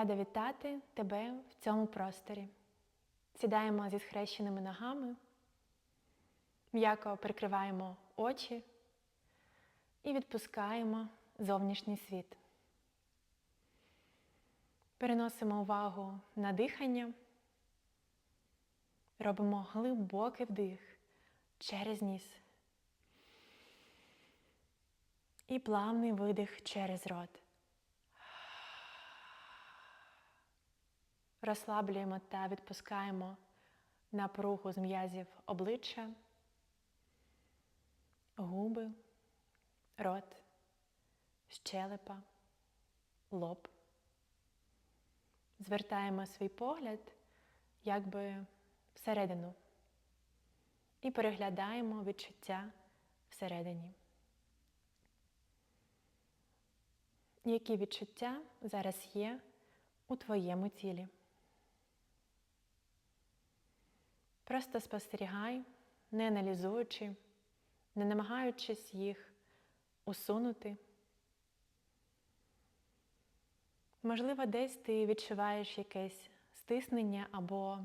Рада вітати тебе в цьому просторі. Сідаємо зі схрещеними ногами, м'яко прикриваємо очі і відпускаємо зовнішній світ. Переносимо увагу на дихання, робимо глибокий вдих через ніс і плавний видих через рот. Розслаблюємо та відпускаємо напругу з м'язів обличчя, губи, рот, щелепа, лоб. Звертаємо свій погляд якби всередину і переглядаємо відчуття всередині. Які відчуття зараз є у твоєму тілі? Просто спостерігай, не аналізуючи, не намагаючись їх усунути. Можливо, десь ти відчуваєш якесь стиснення або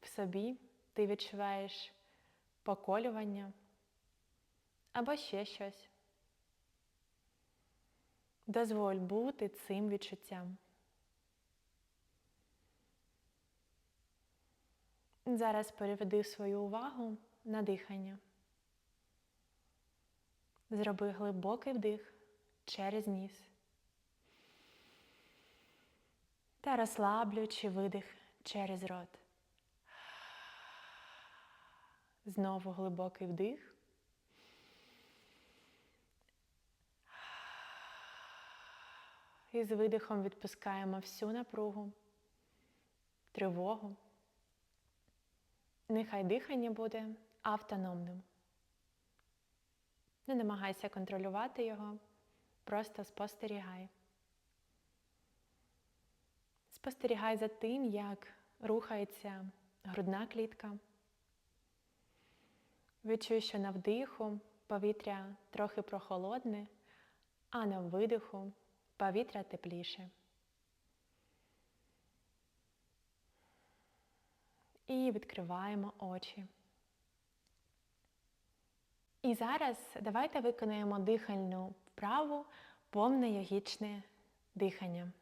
в собі ти відчуваєш поколювання або ще щось. Дозволь бути цим відчуттям. Зараз переведи свою увагу на дихання. Зроби глибокий вдих через ніс. Та розслаблюючи видих через рот. Знову глибокий вдих. І з видихом відпускаємо всю напругу, тривогу. Нехай дихання буде автономним. Не намагайся контролювати його, просто спостерігай. Спостерігай за тим, як рухається грудна клітка. Відчуй, що на вдиху повітря трохи прохолодне, а на видиху повітря тепліше. І відкриваємо очі. І зараз давайте виконаємо дихальну вправу повне йогічне дихання.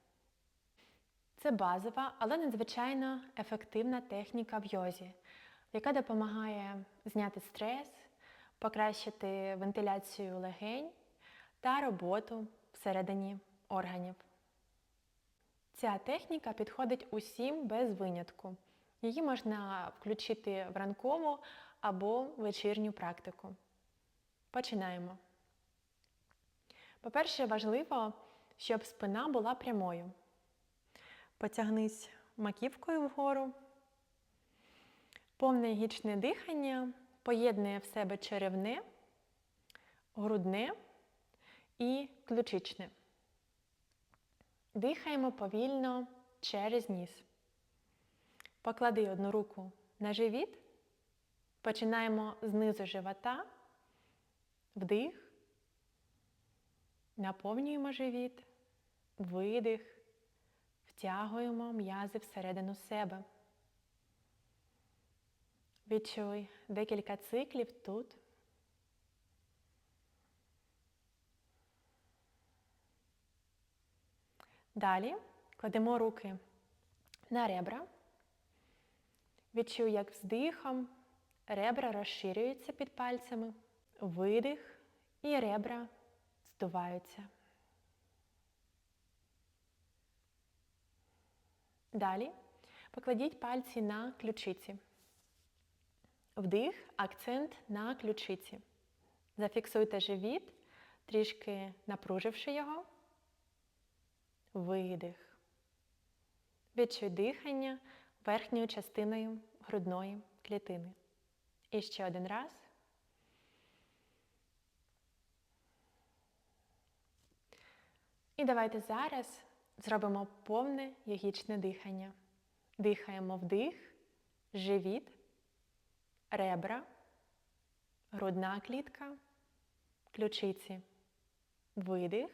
Це базова, але надзвичайно ефективна техніка в йозі, яка допомагає зняти стрес, покращити вентиляцію легень та роботу всередині органів. Ця техніка підходить усім без винятку. Її можна включити в ранкову або вечірню практику. Починаємо. По-перше, важливо, щоб спина була прямою. Потягнись маківкою вгору. Повне гічне дихання поєднує в себе черевне, грудне і ключичне. Дихаємо повільно через ніс. Поклади одну руку на живіт. Починаємо знизу живота. Вдих. Наповнюємо живіт. Видих. Втягуємо м'язи всередину себе. Відчуй декілька циклів тут. Далі кладемо руки на ребра. Відчуй, як вздихом ребра розширюються під пальцями, видих і ребра здуваються. Далі покладіть пальці на ключиці. Вдих, акцент на ключиці. Зафіксуйте живіт, трішки напруживши його. Видих. Відчуй дихання верхньою частиною грудної клітини. І ще один раз. І давайте зараз зробимо повне йогічне дихання. Дихаємо вдих, живіт, ребра, грудна клітка, ключиці. Видих,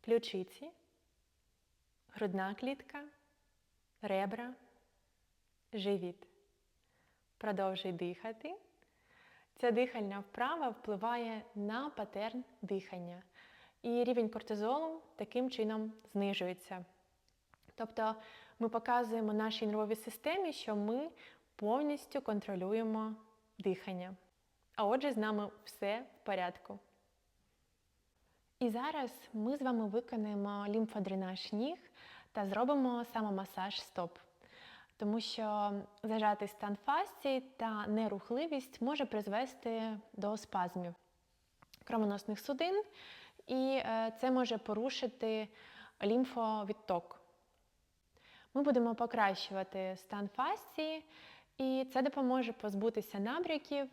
ключиці, грудна клітка, ребра, живіт. Продовжуй дихати. Ця дихальна вправа впливає на патерн дихання. І рівень кортизолу таким чином знижується. Тобто ми показуємо нашій нервовій системі, що ми повністю контролюємо дихання. А отже, з нами все в порядку. І зараз ми з вами виконаємо лімфодренаж ніг та зробимо самомасаж стоп. Тому що зажатий стан фасції та нерухливість може призвести до спазмів кровоносних судин, і е, це може порушити лімфовідток. Ми будемо покращувати стан фасції, і це допоможе позбутися набряків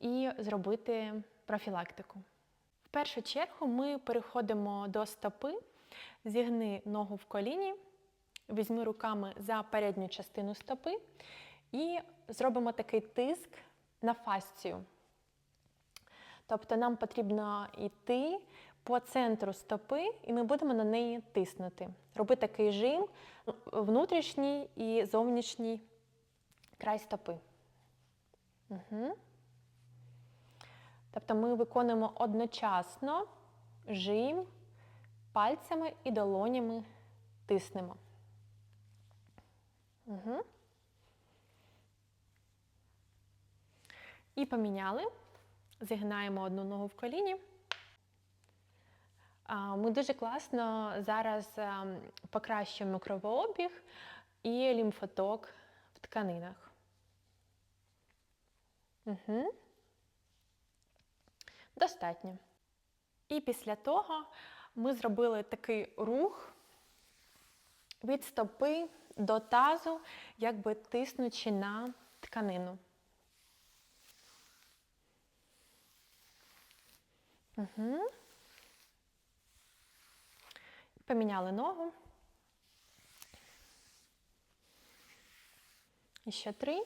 і зробити профілактику. В першу чергу ми переходимо до стопи, зігни ногу в коліні, візьми руками за передню частину стопи і зробимо такий тиск на фасцію. Тобто нам потрібно йти по центру стопи, і ми будемо на неї тиснути. Роби такий жим внутрішній і зовнішній край стопи. Угу. Тобто ми виконуємо одночасно жим пальцями і долонями тиснемо. Угу. І поміняли. Зігнаємо одну ногу в коліні. Ми дуже класно зараз покращуємо кровообіг і лімфоток в тканинах. Угу. Достатньо. І після того ми зробили такий рух від стопи до тазу, якби тиснучи на тканину. Угу. Поміняли ногу. І ще три.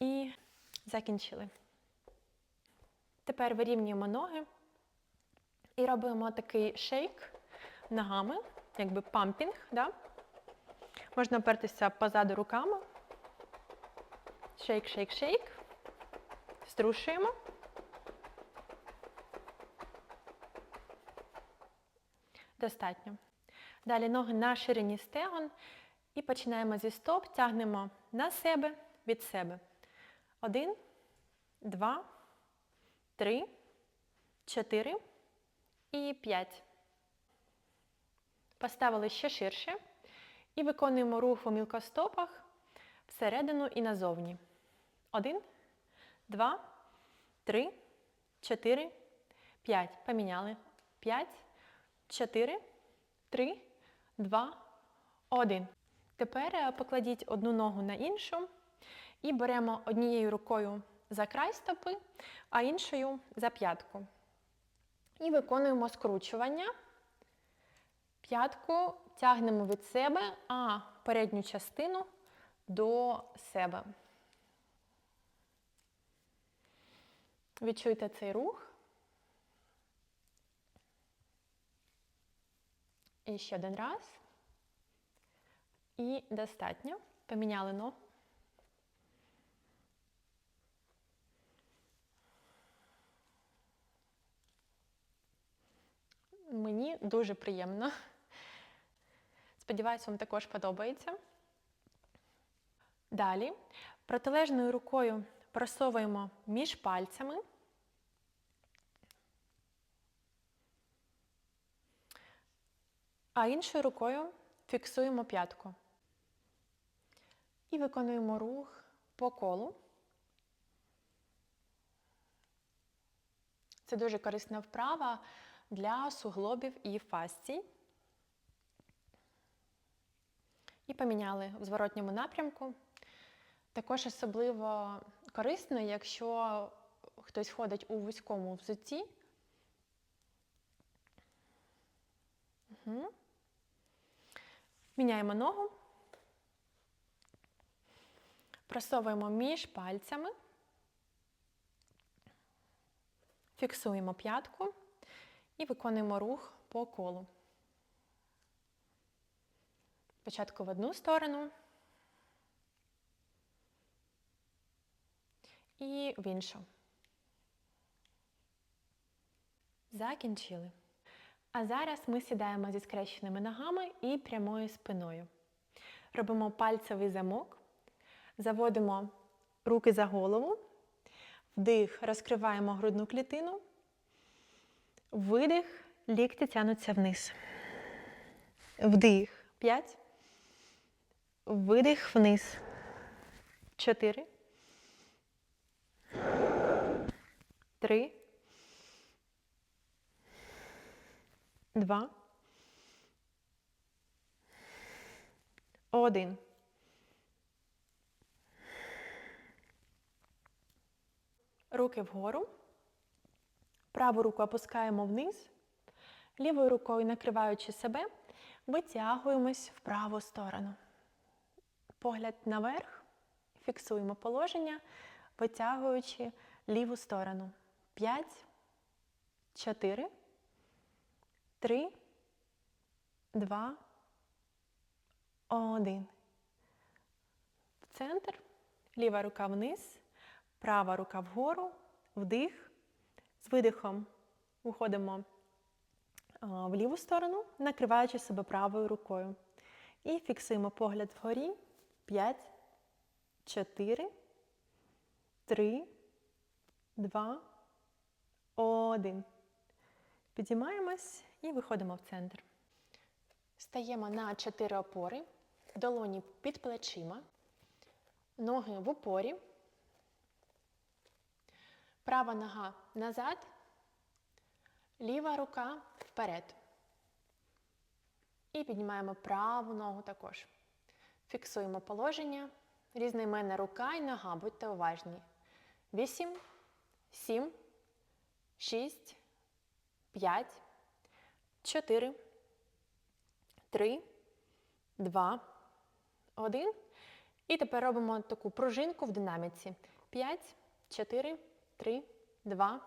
І закінчили. Тепер вирівнюємо ноги і робимо такий шейк ногами, якби пампінг. Да? Можна опертися позаду руками. Шейк, шейк, шейк. Струшуємо. Достатньо. Далі ноги на ширині стегон. І починаємо зі стоп, тягнемо на себе від себе. Один, два, три, чотири і п'ять. Поставили ще ширше. І виконуємо рух у мілкостопах всередину і назовні. Один, два, три, чотири, п'ять. Поміняли. П'ять, чотири, три, два, один. Тепер покладіть одну ногу на іншу і беремо однією рукою за край стопи, а іншою за п'ятку. І виконуємо скручування. П'ятку тягнемо від себе, а передню частину до себе. Відчуйте цей рух. І ще один раз. І достатньо. Поміняли ногу. Мені дуже приємно. Сподіваюсь, вам також подобається. Далі протилежною рукою просовуємо між пальцями. А іншою рукою фіксуємо п'ятку. І виконуємо рух по колу. Це дуже корисна вправа для суглобів і фасцій. І поміняли в зворотньому напрямку. Також особливо корисно, якщо хтось ходить у вузькому взутті. Угу. Міняємо ногу, просовуємо між пальцями, фіксуємо п'ятку і виконуємо рух по колу. Спочатку в одну сторону і в іншу. Закінчили. А зараз ми сідаємо зі скрещеними ногами і прямою спиною. Робимо пальцевий замок, заводимо руки за голову, вдих, розкриваємо грудну клітину, видих, лікті тянуться вниз. Вдих 5. Видих вниз. 4. 3. 2. 1. Руки вгору. Праву руку опускаємо вниз. Лівою рукою накриваючи себе, витягуємось в праву сторону. Погляд наверх, фіксуємо положення, витягуючи ліву сторону. 5, 4, 3, 2, 1. В центр, ліва рука вниз, права рука вгору, вдих. З видихом виходимо в ліву сторону, накриваючи себе правою рукою. І фіксуємо погляд вгорі. 5, 4, 3, 2, 1. Підіймаємось і виходимо в центр. Стаємо на 4 опори, долоні під плечима, ноги в упорі. Права нога назад, ліва рука вперед. І піднімаємо праву ногу також. Фіксуємо положення. Різноіменна рука і нога, будьте уважні. 8, 7, 6, 5, 4, 3, 2, 1. І тепер робимо таку пружинку в динаміці. 5, 4, 3, 2,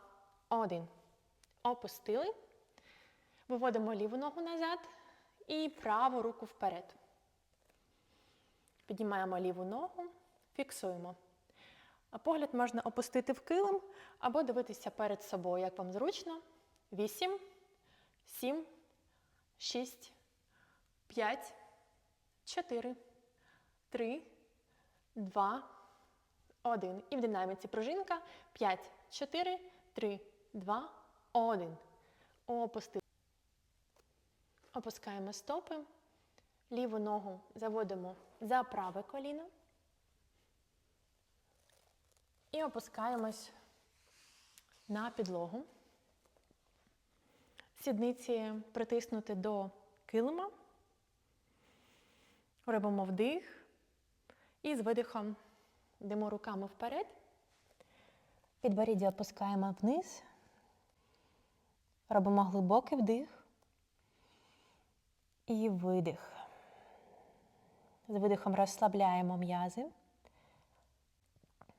1. Опустили. Виводимо ліву ногу назад і праву руку вперед. Піднімаємо ліву ногу, фіксуємо. А Погляд можна опустити в килим або дивитися перед собою, як вам зручно. 8, 7, 6, 5, 4, 3, 2, 1. І в динаміці пружинка 5, 4, 3, 2, 1. Опустили. Опускаємо стопи. Ліву ногу заводимо за праве коліно. І опускаємось на підлогу. Сідниці притиснути до килима. Робимо вдих. І з видихом йдемо руками вперед. Підборіддя опускаємо вниз. Робимо глибокий вдих. І видих. З видихом розслабляємо м'язи.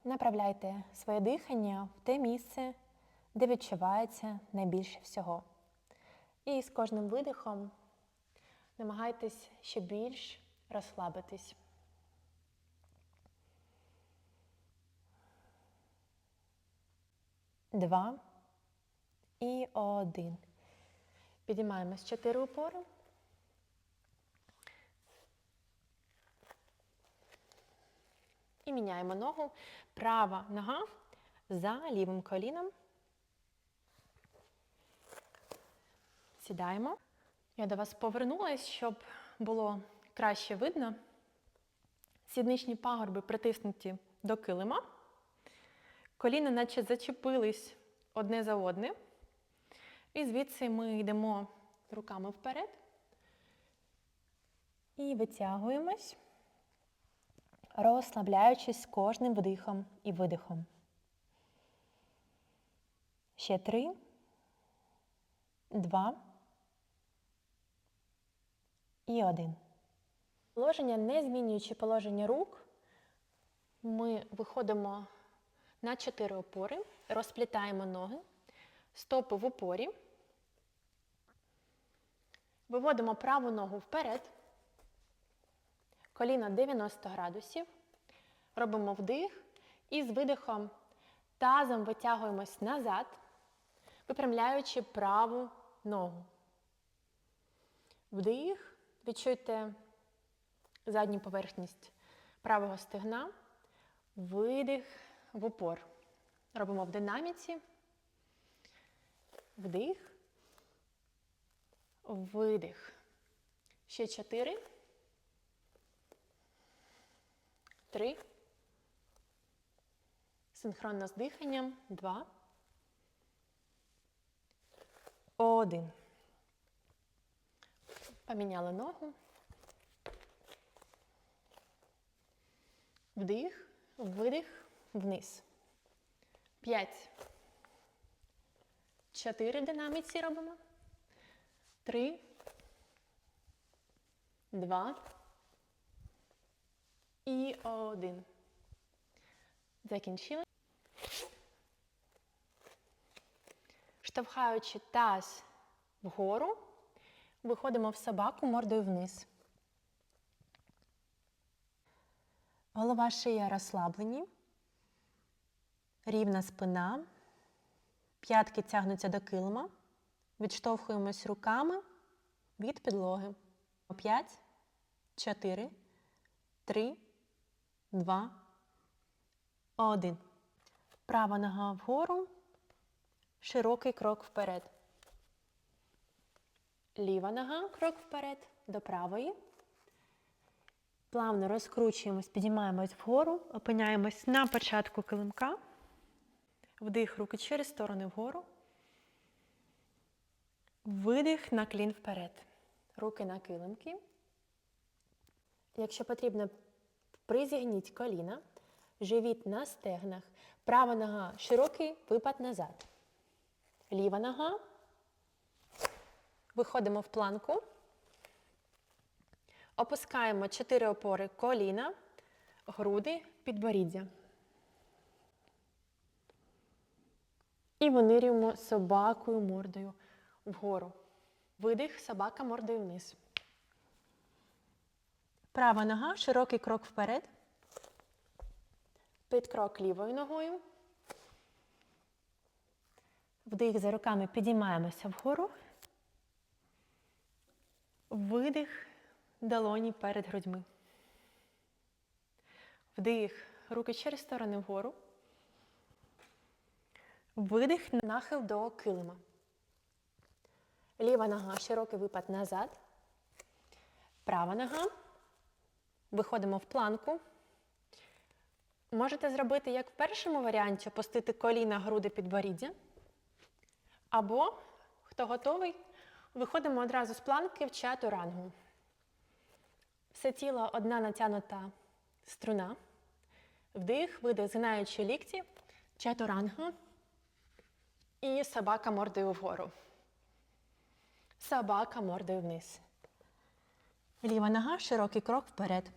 Направляйте своє дихання в те місце, де відчувається найбільше всього. І з кожним видихом намагайтесь ще більш розслабитись. Два і один. Підіймаємось чотири опори. Міняємо ногу. Права нога за лівим коліном. Сідаємо. Я до вас повернулась, щоб було краще видно. Сідничні пагорби притиснуті до килима. Коліна наче зачепились одне за одне. І звідси ми йдемо руками вперед. І витягуємось розслабляючись кожним вдихом і видихом. Ще три, два і один. Положення, не змінюючи положення рук, ми виходимо на чотири опори, розплітаємо ноги, стопи в опорі, виводимо праву ногу вперед. Коліно 90 градусів. Робимо вдих і з видихом тазом витягуємось назад, випрямляючи праву ногу. Вдих. Відчуйте задню поверхність правого стегна. Видих в упор. Робимо в динаміці. Вдих. Видих. Ще чотири. Три. Синхронно з диханням. Два. Один. Поміняли ногу. Вдих, видих, вниз. П'ять. Чотири динаміці робимо. Три. Два. І один. Закінчили. Штовхаючи таз вгору, виходимо в собаку мордою вниз. Голова шия розслаблені. Рівна спина. П'ятки тягнуться до килима. Відштовхуємось руками від підлоги. П'ять, чотири, три, два, один. Права нога вгору. Широкий крок вперед. Ліва нога крок вперед до правої. Плавно розкручуємось, підіймаємось вгору, опиняємось на початку килимка. Вдих руки через сторони вгору. Видих на клін вперед. Руки на килимки. Якщо потрібно, призігніть коліна, живіт на стегнах. Права нога широкий випад назад. Ліва нога. Виходимо в планку. Опускаємо чотири опори коліна, груди, підборіддя. І винирюємо собакою мордою вгору. Видих, собака мордою вниз. Права нога, широкий крок вперед. Підкрок лівою ногою. Вдих за руками підіймаємося вгору. Видих долоні перед грудьми. Вдих, руки через сторони вгору. Видих, нахил до килима. Ліва нога, широкий випад назад. Права нога. Виходимо в планку. Можете зробити, як в першому варіанті, опустити коліна, груди підборіддя. Або, хто готовий, виходимо одразу з планки в чатурангу. Все тіло одна натягнута струна. Вдих, видих, згинаючи лікті, чатуранга. І собака мордою вгору. Собака мордою вниз. Ліва нога, широкий крок вперед.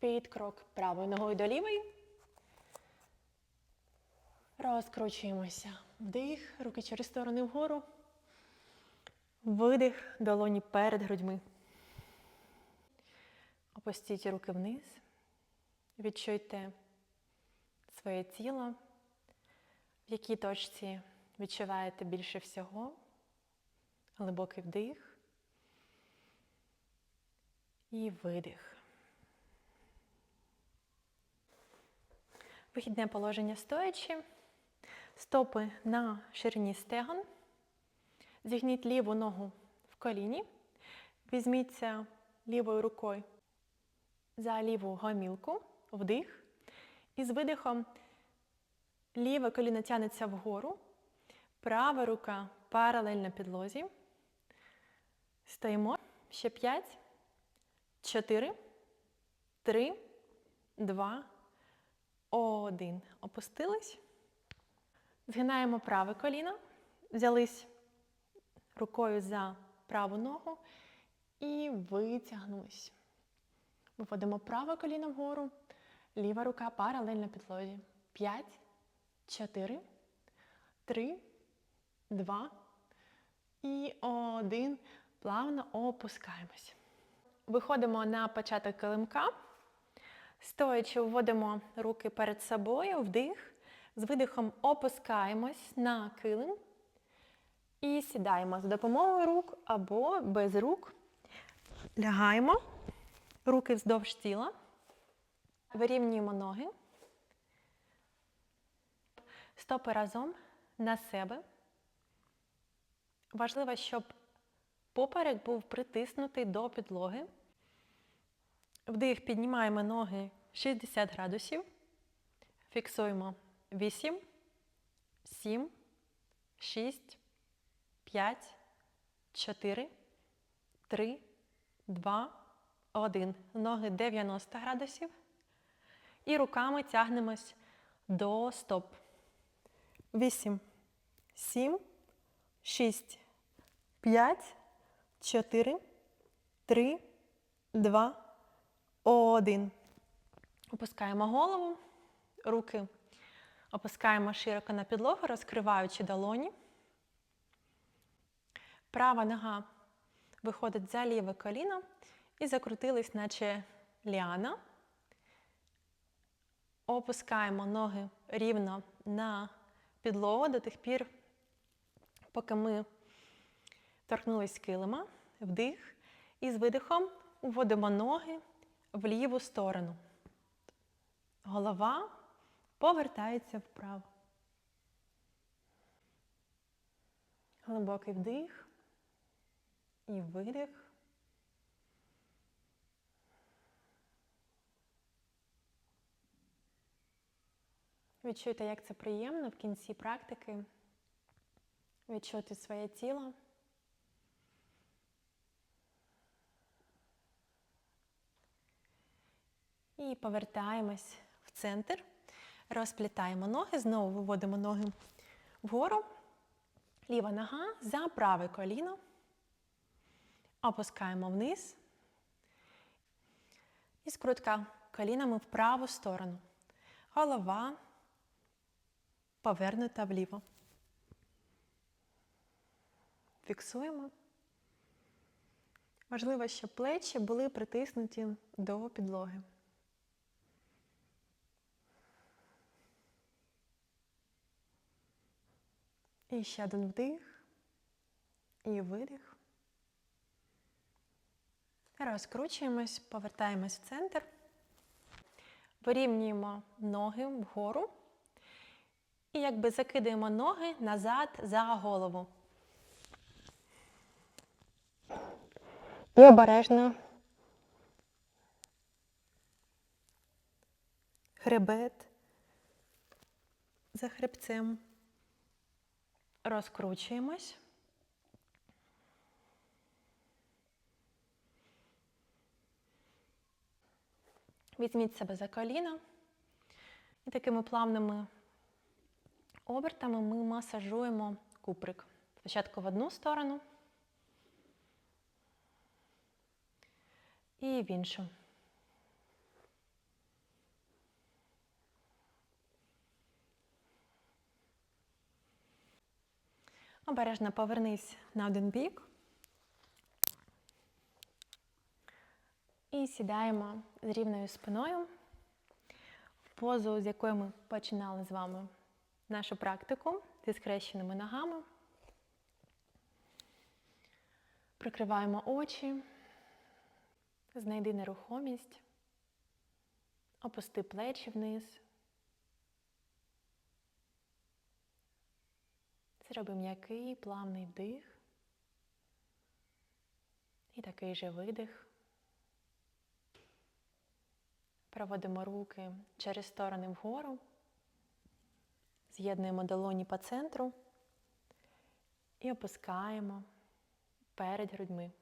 Під крок правою ногою до лівої. Розкручуємося. Вдих, руки через сторони вгору. Видих, долоні перед грудьми. Опустіть руки вниз. Відчуйте своє тіло, в якій точці відчуваєте більше всього. Глибокий вдих і видих. Вихідне положення стоячи. Стопи на ширині стегон. Зігніть ліву ногу в коліні. Візьміться лівою рукою за ліву гомілку, вдих. І з видихом ліве коліно тягнеться вгору, права рука паралельно підлозі. Стоїмо. Ще 5, 4, 3, 2, 1. Опустились. Згинаємо праве коліно. Взялись рукою за праву ногу і витягнулись. Виводимо праве коліно вгору, ліва рука паралельно підлозі. 5, 4, 3, 2 і 1. Плавно опускаємось. Виходимо на початок килимка. Стоячи, вводимо руки перед собою, вдих. З видихом опускаємось на килим і сідаємо з допомогою рук або без рук. Лягаємо, руки вздовж тіла. Вирівнюємо ноги. Стопи разом на себе. Важливо, щоб поперек був притиснутий до підлоги. Вдих, піднімаємо ноги. 60 градусів. Фіксуємо. 8, 7, 6, 5, 4, 3, 2, 1. Ноги 90 градусів. І руками тягнемось до стоп. 8, 7, 6, 5, 4, 3, 2, 1. Опускаємо голову, руки опускаємо широко на підлогу, розкриваючи долоні. Права нога виходить за ліве коліно і закрутились, наче ліана. Опускаємо ноги рівно на підлогу до тих пір, поки ми торкнулись килима, вдих. І з видихом вводимо ноги в ліву сторону. Голова повертається вправо. Глибокий вдих і видих. Відчуйте, як це приємно в кінці практики. Відчути своє тіло. І повертаємось в центр. Розплітаємо ноги, знову виводимо ноги вгору. Ліва нога за праве коліно. Опускаємо вниз. І скрутка колінами в праву сторону. Голова повернута вліво. Фіксуємо. Важливо, щоб плечі були притиснуті до підлоги. І ще один вдих і видих. Розкручуємось, повертаємось в центр. Вирівнюємо ноги вгору. І якби закидаємо ноги назад за голову. І обережно. Хребет за хребцем. Розкручуємось. Візьміть себе за коліна. І такими плавними обертами ми масажуємо куприк. Спочатку в одну сторону і в іншу. Обережно повернись на один бік. І сідаємо з рівною спиною в позу, з якої ми починали з вами нашу практику зі скрещеними ногами. Прикриваємо очі, знайди нерухомість, опусти плечі вниз. Зроби м'який плавний вдих і такий же видих. Проводимо руки через сторони вгору, з'єднуємо долоні по центру і опускаємо перед грудьми.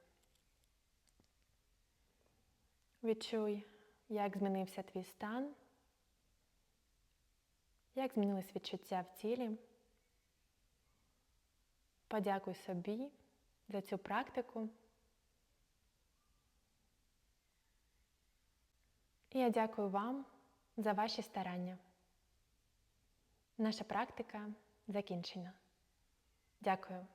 Відчуй, як змінився твій стан, як змінились відчуття в тілі. Подякуй собі за цю практику. І я дякую вам за ваші старання. Наша практика закінчена. Дякую.